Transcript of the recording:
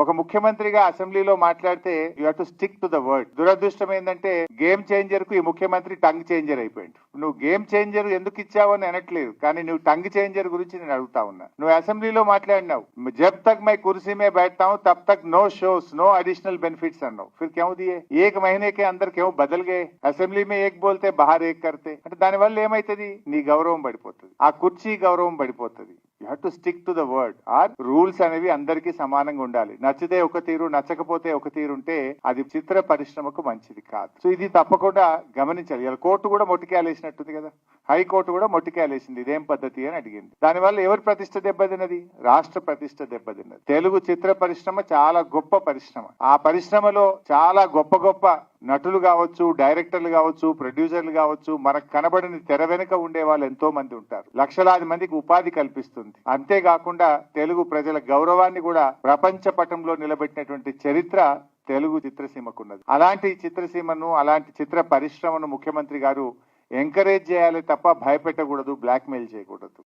ఒక ముఖ్యమంత్రిగా అసెంబ్లీలో మాట్లాడితే you to stick to the word దురదృష్టం ఏంటంటే గేమ్ చేంజర్కు ఈ ముఖ్యమంత్రి టంగ్ చేంజర్ అయిపోయాడు. నువ్వు గేమ్ చేంజర్ ఎందుకు ఇచ్చావు అని అనట్లేదు కానీ నువ్వు టంగ్ చేంజర్ గురించి నేను అడుగుతా ఉన్నా. నువ్వు అసెంబ్లీలో మాట్లాడినావు. జబ్ తక్ మై కుర్సీ మే బైఠతావు తప్ తక్ no shows no additional benefits అన్నావు. ఫిర్ క్యూ దియే? ఏక మహినేకే అందరు క్యూ బదల్ గే అసెంబ్లీ మే ఏక్ బోల్తే బహార్ ఏక్ కర్తే. అంటే దానివల్ల ఏమైతుంది? నీ గౌరవం పడిపోతుంది ఆ కుర్చీ గౌరవం పడిపోతుంది you have to stick to the word or rules అనేవి అందరికీ సమానంగా ఉండాలి. నచ్చితే ఒక తీరు నచ్చకపోతే ఒక తీరు ఉంటే అది చిత్ర పరిశ్రమకు మంచిది కాదు. సో ఇది తప్పకుండా గమనించాలి. ఇలా కోర్టు కూడా మొట్టికేయాలేసినట్టుంది కదా. హైకోర్టు కూడా మొట్టికేలేసింది ఇదేం పద్ధతి అని అడిగింది. దానివల్ల ఎవరి ప్రతిష్ట దెబ్బతిన్నది? రాష్ట్ర ప్రతిష్ట దెబ్బతిన్నది. తెలుగు చిత్ర పరిశ్రమ చాలా గొప్ప పరిశ్రమ. ఆ పరిశ్రమలో చాలా గొప్ప గొప్ప నటులు కావచ్చు డైరెక్టర్లు కావచ్చు ప్రొడ్యూసర్లు కావచ్చు మనకు కనబడని తెర వెనుక ఉండే వాళ్ళు ఎంతో మంది ఉంటారు. లక్షలాది మందికి ఉపాధి కల్పిస్తుంది. అంతేకాకుండా తెలుగు ప్రజల గౌరవాన్ని కూడా ప్రపంచ పటంలో నిలబెట్టినటువంటి చరిత్ర తెలుగు చిత్రసీమకున్నది. అలాంటి చిత్రసీమను అలాంటి చిత్ర పరిశ్రమను ముఖ్యమంత్రి గారు ఎంకరేజ్ చేయాలి తప్ప భయపెట్టకూడదు బ్లాక్మెయిల్ చేయకూడదు.